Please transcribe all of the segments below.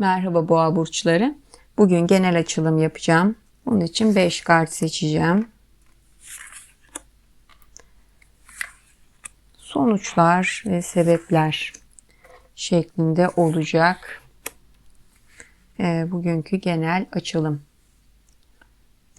Merhaba boğa burçları. Bugün genel açılım yapacağım. Onun için 5 kart seçeceğim. Sonuçlar ve sebepler şeklinde olacak. Ee, bugünkü genel açılım.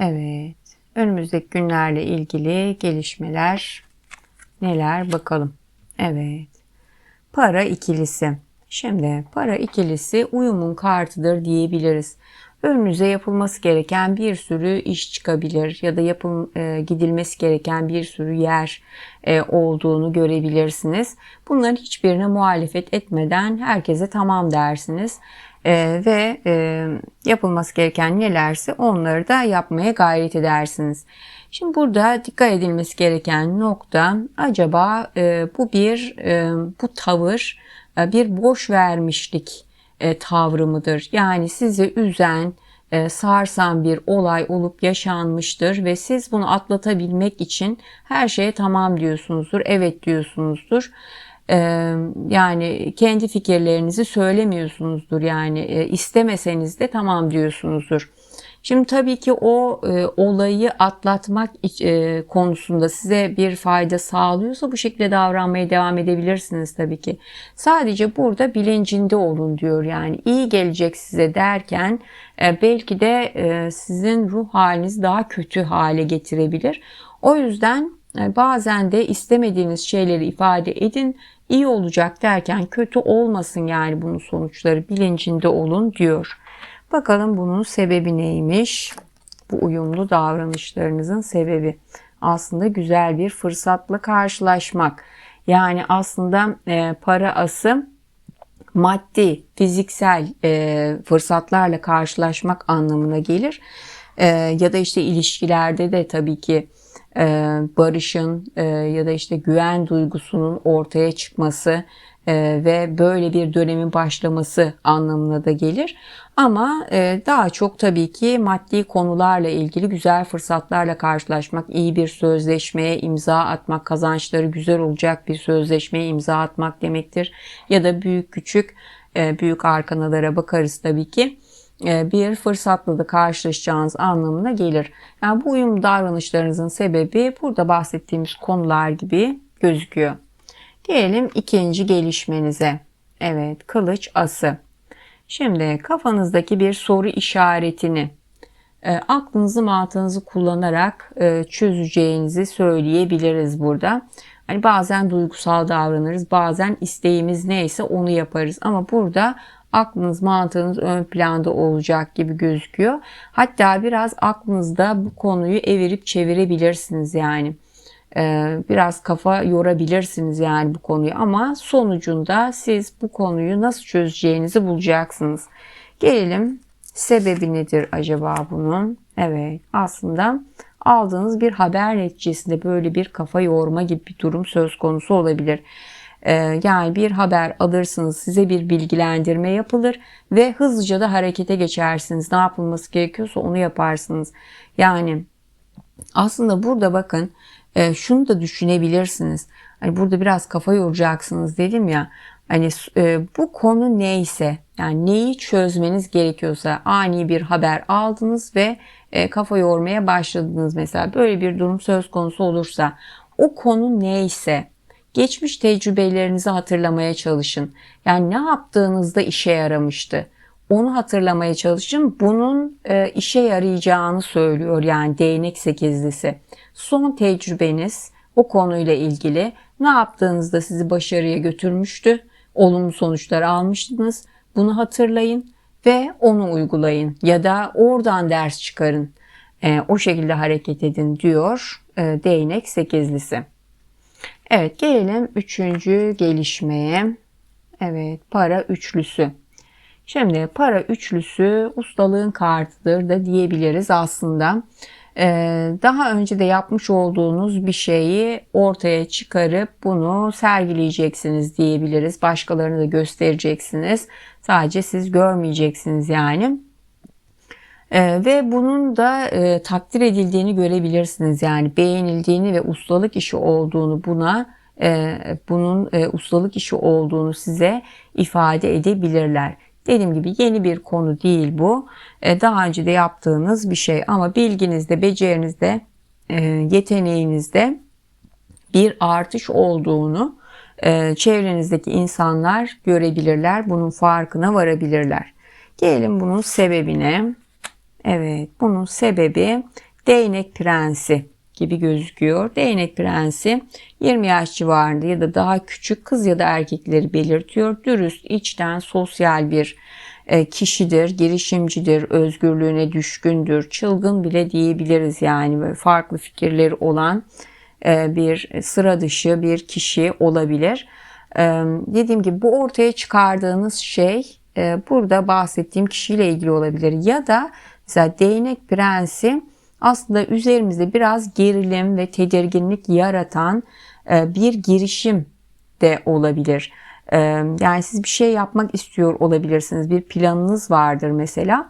Evet. Önümüzdeki günlerle ilgili gelişmeler neler bakalım. Evet. Para ikilisi. Şimdi para ikilisi uyumun kartıdır diyebiliriz. Önünüze yapılması gereken bir sürü iş çıkabilir ya da yapım e, gidilmesi gereken bir sürü yer e, olduğunu görebilirsiniz. Bunların hiçbirine muhalefet etmeden herkese tamam dersiniz. E, ve e, yapılması gereken nelerse onları da yapmaya gayret edersiniz. Şimdi burada dikkat edilmesi gereken nokta acaba e, bu bir e, bu tavır bir boş vermişlik e, tavrı mıdır? Yani sizi üzen, e, sarsan bir olay olup yaşanmıştır ve siz bunu atlatabilmek için her şeye tamam diyorsunuzdur, evet diyorsunuzdur. Yani kendi fikirlerinizi söylemiyorsunuzdur yani istemeseniz de tamam diyorsunuzdur. Şimdi tabii ki o e, olayı atlatmak e, konusunda size bir fayda sağlıyorsa bu şekilde davranmaya devam edebilirsiniz tabii ki. Sadece burada bilincinde olun diyor yani iyi gelecek size derken e, belki de e, sizin ruh haliniz daha kötü hale getirebilir. O yüzden e, bazen de istemediğiniz şeyleri ifade edin iyi olacak derken kötü olmasın yani bunun sonuçları bilincinde olun diyor. Bakalım bunun sebebi neymiş? Bu uyumlu davranışlarınızın sebebi aslında güzel bir fırsatla karşılaşmak. Yani aslında e, para ası maddi, fiziksel e, fırsatlarla karşılaşmak anlamına gelir. E, ya da işte ilişkilerde de tabii ki e, barışın e, ya da işte güven duygusunun ortaya çıkması ve böyle bir dönemin başlaması anlamına da gelir. Ama e, daha çok tabii ki maddi konularla ilgili güzel fırsatlarla karşılaşmak, iyi bir sözleşmeye imza atmak, kazançları güzel olacak bir sözleşmeye imza atmak demektir. Ya da büyük küçük e, büyük arkanalara bakarız tabii ki bir fırsatla da karşılaşacağınız anlamına gelir. Yani bu uyum davranışlarınızın sebebi burada bahsettiğimiz konular gibi gözüküyor. Gelelim ikinci gelişmenize. Evet, kılıç ası. Şimdi kafanızdaki bir soru işaretini e, aklınızı mantığınızı kullanarak e, çözeceğinizi söyleyebiliriz burada. Hani bazen duygusal davranırız, bazen isteğimiz neyse onu yaparız. Ama burada aklınız mantığınız ön planda olacak gibi gözüküyor. Hatta biraz aklınızda bu konuyu evirip çevirebilirsiniz yani. Ee, biraz kafa yorabilirsiniz yani bu konuyu ama sonucunda siz bu konuyu nasıl çözeceğinizi bulacaksınız. Gelelim sebebi nedir acaba bunun? Evet aslında aldığınız bir haber neticesinde böyle bir kafa yorma gibi bir durum söz konusu olabilir. Ee, yani bir haber alırsınız, size bir bilgilendirme yapılır ve hızlıca da harekete geçersiniz. Ne yapılması gerekiyorsa onu yaparsınız. Yani aslında burada bakın e, şunu da düşünebilirsiniz. Hani burada biraz kafa yoracaksınız dedim ya. Hani e, bu konu neyse yani neyi çözmeniz gerekiyorsa ani bir haber aldınız ve e, kafa yormaya başladınız mesela böyle bir durum söz konusu olursa o konu neyse geçmiş tecrübelerinizi hatırlamaya çalışın. Yani ne yaptığınızda işe yaramıştı? Onu hatırlamaya çalışın. Bunun e, işe yarayacağını söylüyor yani değnek sekizlisi. Son tecrübeniz o konuyla ilgili ne yaptığınızda sizi başarıya götürmüştü? Olumlu sonuçlar almıştınız. Bunu hatırlayın ve onu uygulayın ya da oradan ders çıkarın. E, o şekilde hareket edin diyor e, değnek sekizlisi. Evet gelelim üçüncü gelişmeye. Evet para üçlüsü. Şimdi para üçlüsü ustalığın kartıdır da diyebiliriz aslında. Ee, daha önce de yapmış olduğunuz bir şeyi ortaya çıkarıp bunu sergileyeceksiniz diyebiliriz. Başkalarına da göstereceksiniz. Sadece siz görmeyeceksiniz yani. Ee, ve bunun da e, takdir edildiğini görebilirsiniz. Yani beğenildiğini ve ustalık işi olduğunu buna e, bunun e, ustalık işi olduğunu size ifade edebilirler Dediğim gibi yeni bir konu değil bu. E, daha önce de yaptığınız bir şey ama bilginizde, becerinizde, e, yeteneğinizde bir artış olduğunu e, çevrenizdeki insanlar görebilirler. Bunun farkına varabilirler. Gelelim bunun sebebine. Evet bunun sebebi değnek prensi gibi gözüküyor. Değnek prensi 20 yaş civarında ya da daha küçük kız ya da erkekleri belirtiyor. Dürüst, içten, sosyal bir e, kişidir, girişimcidir, özgürlüğüne düşkündür, çılgın bile diyebiliriz yani farklı fikirleri olan e, bir sıra dışı bir kişi olabilir. E, dediğim gibi bu ortaya çıkardığınız şey burada bahsettiğim kişiyle ilgili olabilir ya da mesela değnek prensi aslında üzerimizde biraz gerilim ve tedirginlik yaratan bir girişim de olabilir. Yani siz bir şey yapmak istiyor olabilirsiniz. Bir planınız vardır mesela.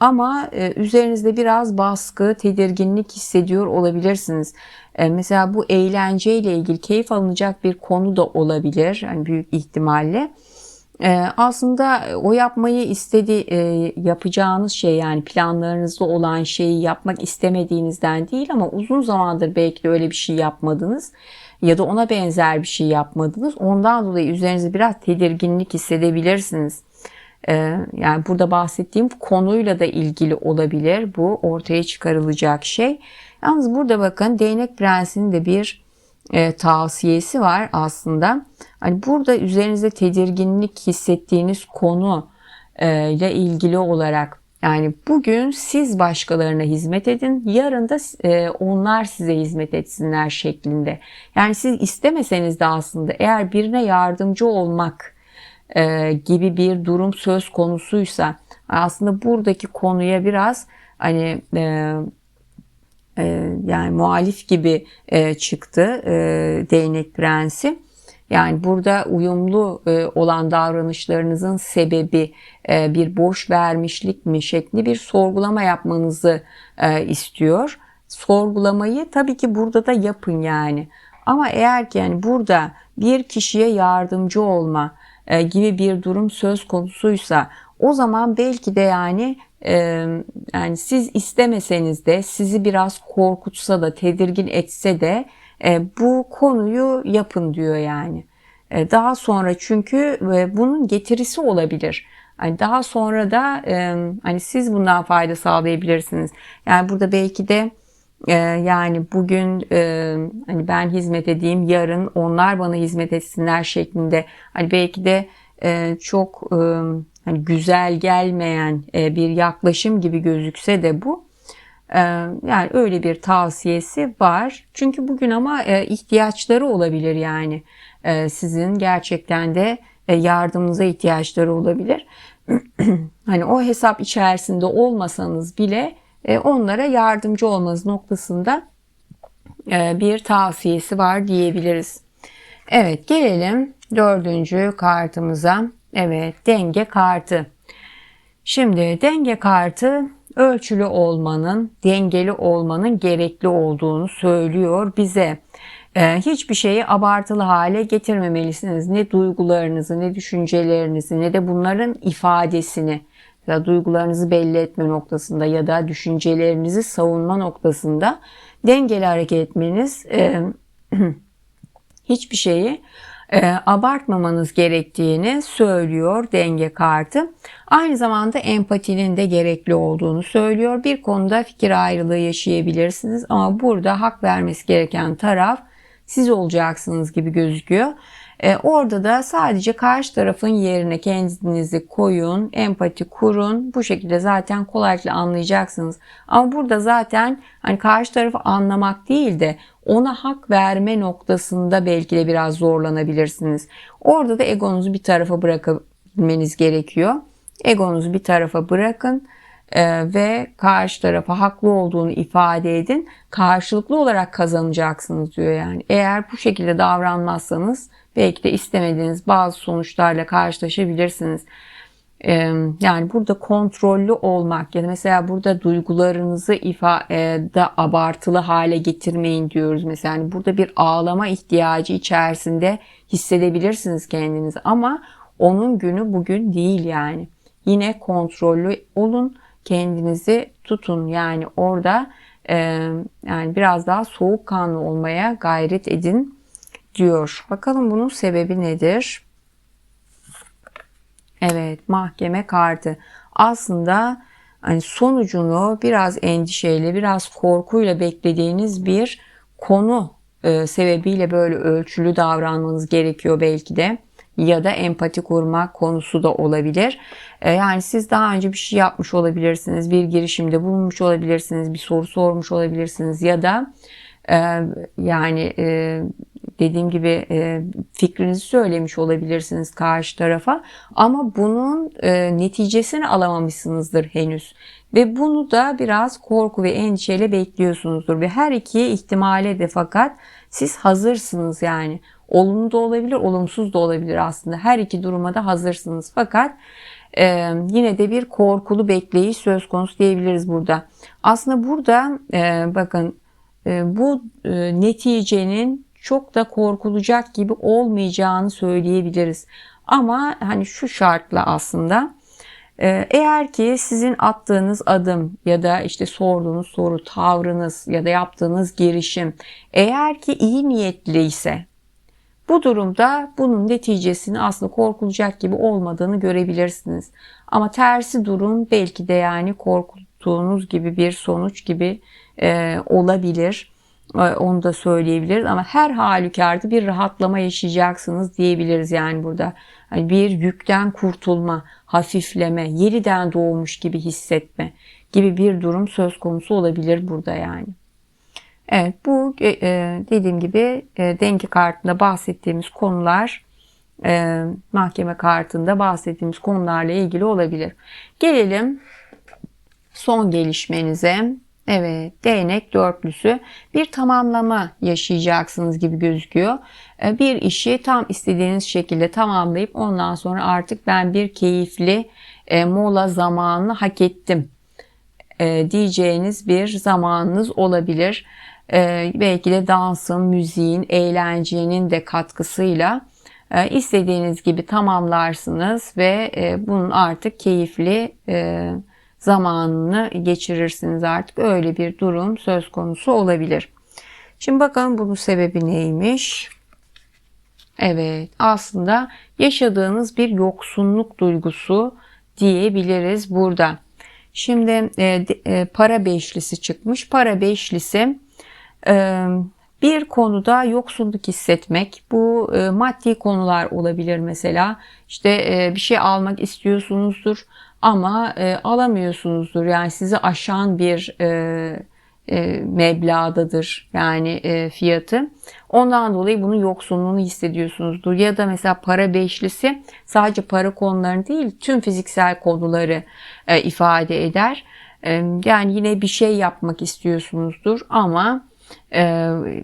Ama üzerinizde biraz baskı, tedirginlik hissediyor olabilirsiniz. Mesela bu eğlenceyle ilgili keyif alınacak bir konu da olabilir. Yani büyük ihtimalle. Aslında o yapmayı istedi yapacağınız şey yani planlarınızda olan şeyi yapmak istemediğinizden değil ama uzun zamandır belki de öyle bir şey yapmadınız ya da ona benzer bir şey yapmadınız. Ondan dolayı üzerinizde biraz tedirginlik hissedebilirsiniz. Ee, yani burada bahsettiğim konuyla da ilgili olabilir bu ortaya çıkarılacak şey. Yalnız burada bakın değnek prensinin de bir e, tavsiyesi var aslında. Hani burada üzerinizde tedirginlik hissettiğiniz konu e, ile ilgili olarak yani bugün siz başkalarına hizmet edin, yarın da e, onlar size hizmet etsinler şeklinde. Yani siz istemeseniz de aslında eğer birine yardımcı olmak e, gibi bir durum söz konusuysa aslında buradaki konuya biraz hani e, yani muhalif gibi çıktı değnek prensi. Yani burada uyumlu e, olan davranışlarınızın sebebi e, bir boş vermişlik mi şekli bir sorgulama yapmanızı e, istiyor. Sorgulamayı tabii ki burada da yapın yani. Ama eğer ki yani burada bir kişiye yardımcı olma gibi bir durum söz konusuysa o zaman belki de yani yani siz istemeseniz de sizi biraz korkutsa da tedirgin etse de e, bu konuyu yapın diyor yani. E, daha sonra çünkü e, bunun getirisi olabilir. Yani daha sonra da hani siz bundan fayda sağlayabilirsiniz. Yani burada belki de yani bugün hani ben hizmet edeyim, yarın onlar bana hizmet etsinler şeklinde. Hani belki de çok hani güzel gelmeyen bir yaklaşım gibi gözükse de bu ee, yani öyle bir tavsiyesi var. Çünkü bugün ama e, ihtiyaçları olabilir yani. Ee, sizin gerçekten de e, yardımınıza ihtiyaçları olabilir. hani o hesap içerisinde olmasanız bile e, onlara yardımcı olmanız noktasında bir tavsiyesi var diyebiliriz. Evet gelelim dördüncü kartımıza. Evet denge kartı. Şimdi denge kartı ölçülü olmanın, dengeli olmanın gerekli olduğunu söylüyor bize. Ee, hiçbir şeyi abartılı hale getirmemelisiniz. Ne duygularınızı, ne düşüncelerinizi, ne de bunların ifadesini ya duygularınızı belli etme noktasında ya da düşüncelerinizi savunma noktasında dengeli hareket etmeniz e, hiçbir şeyi e, abartmamanız gerektiğini söylüyor denge kartı. Aynı zamanda empatinin de gerekli olduğunu söylüyor. Bir konuda fikir ayrılığı yaşayabilirsiniz ama burada hak vermesi gereken taraf siz olacaksınız gibi gözüküyor. E, orada da sadece karşı tarafın yerine kendinizi koyun, empati kurun. Bu şekilde zaten kolaylıkla anlayacaksınız. Ama burada zaten hani karşı tarafı anlamak değil de ona hak verme noktasında belki de biraz zorlanabilirsiniz. Orada da egonuzu bir tarafa bırakabilmeniz gerekiyor. Egonuzu bir tarafa bırakın e, ve karşı tarafa haklı olduğunu ifade edin. Karşılıklı olarak kazanacaksınız diyor yani. Eğer bu şekilde davranmazsanız belki de istemediğiniz bazı sonuçlarla karşılaşabilirsiniz. Yani burada kontrollü olmak ya da mesela burada duygularınızı ifade abartılı hale getirmeyin diyoruz. Mesela yani burada bir ağlama ihtiyacı içerisinde hissedebilirsiniz kendinizi ama onun günü bugün değil yani. Yine kontrollü olun, kendinizi tutun yani orada yani biraz daha soğukkanlı olmaya gayret edin diyor. Bakalım bunun sebebi nedir? Evet, mahkeme kartı. Aslında hani sonucunu biraz endişeyle, biraz korkuyla beklediğiniz bir konu e, sebebiyle böyle ölçülü davranmanız gerekiyor belki de ya da empati kurmak konusu da olabilir. E, yani siz daha önce bir şey yapmış olabilirsiniz, bir girişimde bulunmuş olabilirsiniz, bir soru sormuş olabilirsiniz ya da e, yani e, dediğim gibi e, fikrinizi söylemiş olabilirsiniz karşı tarafa. Ama bunun e, neticesini alamamışsınızdır henüz. Ve bunu da biraz korku ve endişeyle bekliyorsunuzdur. Ve her iki ihtimale de fakat siz hazırsınız yani. Olumlu da olabilir olumsuz da olabilir aslında. Her iki duruma da hazırsınız. Fakat e, yine de bir korkulu bekleyiş söz konusu diyebiliriz burada. Aslında burada e, bakın e, bu e, neticenin çok da korkulacak gibi olmayacağını söyleyebiliriz. Ama hani şu şartla aslında e, eğer ki sizin attığınız adım ya da işte sorduğunuz soru, tavrınız ya da yaptığınız girişim eğer ki iyi niyetli ise bu durumda bunun neticesini aslında korkulacak gibi olmadığını görebilirsiniz. Ama tersi durum belki de yani korkuttuğunuz gibi bir sonuç gibi e, olabilir. Onu da söyleyebiliriz ama her halükarda bir rahatlama yaşayacaksınız diyebiliriz yani burada. Hani bir yükten kurtulma, hafifleme, yeniden doğmuş gibi hissetme gibi bir durum söz konusu olabilir burada yani. Evet bu e, e dediğim gibi e, denge kartında bahsettiğimiz konular mahkeme kartında bahsettiğimiz konularla ilgili olabilir. Gelelim son gelişmenize. Evet, değnek dörtlüsü bir tamamlama yaşayacaksınız gibi gözüküyor. E, bir işi tam istediğiniz şekilde tamamlayıp ondan sonra artık ben bir keyifli e, mola zamanını hak ettim e, diyeceğiniz bir zamanınız olabilir. Belki de dansın, müziğin, eğlencenin de katkısıyla istediğiniz gibi tamamlarsınız ve bunun artık keyifli zamanını geçirirsiniz artık. Öyle bir durum söz konusu olabilir. Şimdi bakalım bunun sebebi neymiş? Evet aslında yaşadığınız bir yoksunluk duygusu diyebiliriz burada. Şimdi e, e, para beşlisi çıkmış. Para beşlisi e, bir konuda yoksulluk hissetmek. Bu e, maddi konular olabilir mesela. İşte e, bir şey almak istiyorsunuzdur ama e, alamıyorsunuzdur. Yani sizi aşan bir e, e, meblağdadır yani e, fiyatı. Ondan dolayı bunun yoksunluğunu hissediyorsunuzdur. Ya da mesela para beşlisi sadece para konularını değil tüm fiziksel konuları e, ifade eder. E, yani yine bir şey yapmak istiyorsunuzdur ama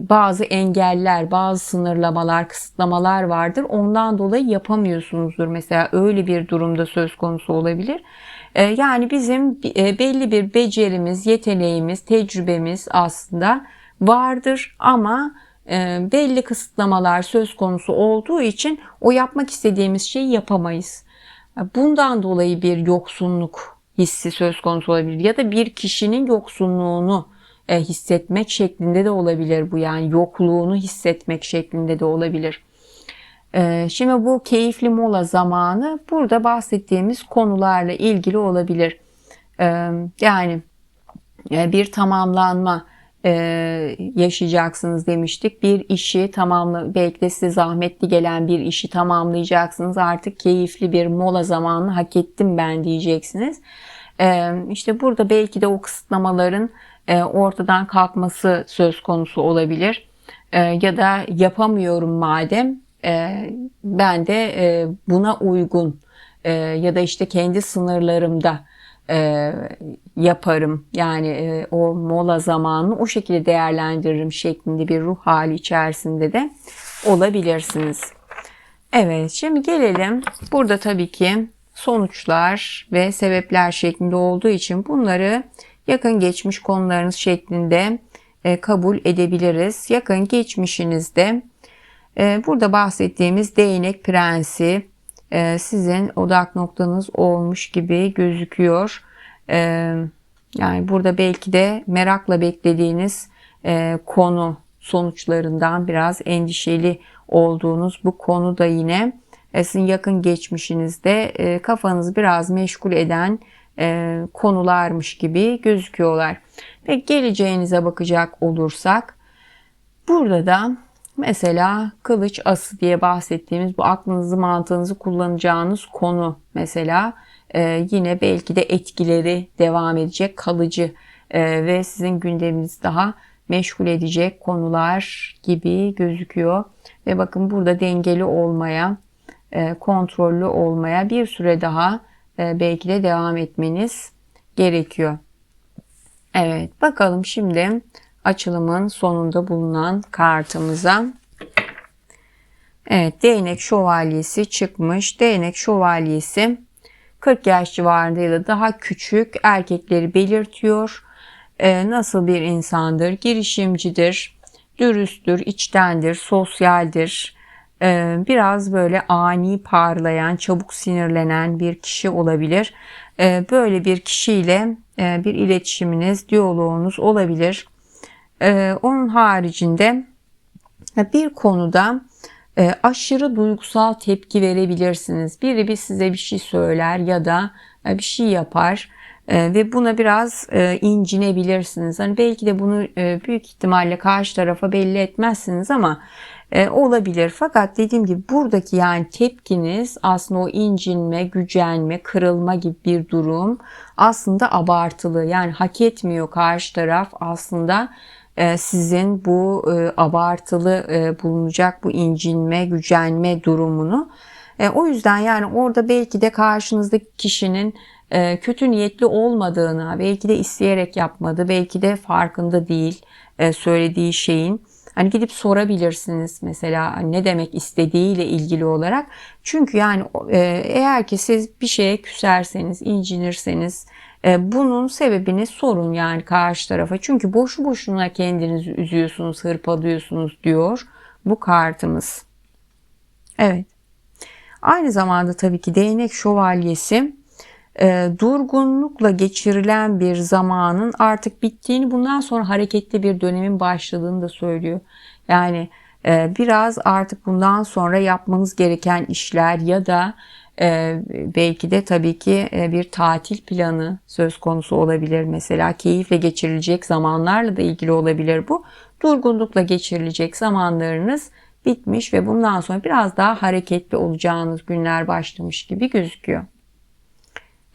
bazı engeller, bazı sınırlamalar, kısıtlamalar vardır. Ondan dolayı yapamıyorsunuzdur. Mesela öyle bir durumda söz konusu olabilir. E, yani bizim e, belli bir becerimiz, yeteneğimiz, tecrübemiz aslında vardır ama belli kısıtlamalar söz konusu olduğu için o yapmak istediğimiz şeyi yapamayız. Bundan dolayı bir yoksunluk hissi söz konusu olabilir ya da bir kişinin yoksunluğunu e, hissetmek şeklinde de olabilir bu yani yokluğunu hissetmek şeklinde de olabilir. E, şimdi bu keyifli mola zamanı burada bahsettiğimiz konularla ilgili olabilir. E, yani bir tamamlanma yaşayacaksınız demiştik. Bir işi tamamla belki de size zahmetli gelen bir işi tamamlayacaksınız. Artık keyifli bir mola zamanını hak ettim ben diyeceksiniz. İşte burada belki de o kısıtlamaların e, ortadan kalkması söz konusu olabilir. E, ya da yapamıyorum madem e, ben de buna uygun ya da işte kendi sınırlarımda yaparım. Yani o mola zamanını o şekilde değerlendiririm şeklinde bir ruh hali içerisinde de olabilirsiniz. Evet şimdi gelelim. Burada tabii ki sonuçlar ve sebepler şeklinde olduğu için bunları yakın geçmiş konularınız şeklinde e, kabul edebiliriz. Yakın geçmişinizde e, burada bahsettiğimiz değnek prensi, e, sizin odak noktanız olmuş gibi gözüküyor. Yani burada belki de merakla beklediğiniz konu sonuçlarından biraz endişeli olduğunuz bu konu da yine sizin yakın geçmişinizde kafanızı biraz meşgul eden e, konularmış gibi gözüküyorlar. Ve geleceğinize bakacak olursak burada da mesela kılıç ası diye bahsettiğimiz bu aklınızı mantığınızı kullanacağınız konu mesela yine belki de etkileri devam edecek kalıcı ve sizin gündeminiz daha meşgul edecek konular gibi gözüküyor. Ve bakın burada dengeli olmaya, kontrollü olmaya bir süre daha belki de devam etmeniz gerekiyor. Evet bakalım şimdi açılımın sonunda bulunan kartımıza. Evet değnek şövalyesi çıkmış. Değnek şövalyesi 40 yaş civarında ya da daha küçük erkekleri belirtiyor. Ee, nasıl bir insandır? Girişimcidir, dürüsttür, içtendir, sosyaldir. Ee, biraz böyle ani parlayan, çabuk sinirlenen bir kişi olabilir. Ee, böyle bir kişiyle e, bir iletişiminiz, diyaloğunuz olabilir. Ee, onun haricinde bir konuda e, aşırı duygusal tepki verebilirsiniz. Biri bir size bir şey söyler ya da e, bir şey yapar ve buna biraz incinebilirsiniz. Hani belki de bunu büyük ihtimalle karşı tarafa belli etmezsiniz ama e, olabilir. Fakat dediğim gibi buradaki yani tepkiniz aslında o incinme, gücenme, kırılma gibi bir durum aslında abartılı. Yani hak etmiyor karşı taraf aslında e, sizin bu e, abartılı e, bulunacak bu incinme, gücenme durumunu. O yüzden yani orada belki de karşınızdaki kişinin kötü niyetli olmadığını, belki de isteyerek yapmadı, belki de farkında değil söylediği şeyin. Hani gidip sorabilirsiniz mesela ne demek istediğiyle ilgili olarak. Çünkü yani e, eğer ki siz bir şeye küserseniz, incinirseniz e, bunun sebebini sorun yani karşı tarafa. Çünkü boşu boşuna kendinizi üzüyorsunuz, hırpalıyorsunuz diyor bu kartımız. Evet. Aynı zamanda tabii ki değnek şövalyesi e, durgunlukla geçirilen bir zamanın artık bittiğini bundan sonra hareketli bir dönemin başladığını da söylüyor. Yani e, biraz artık bundan sonra yapmanız gereken işler ya da e, belki de tabii ki e, bir tatil planı söz konusu olabilir. Mesela keyifle geçirilecek zamanlarla da ilgili olabilir bu. Durgunlukla geçirilecek zamanlarınız bitmiş ve bundan sonra biraz daha hareketli olacağınız günler başlamış gibi gözüküyor.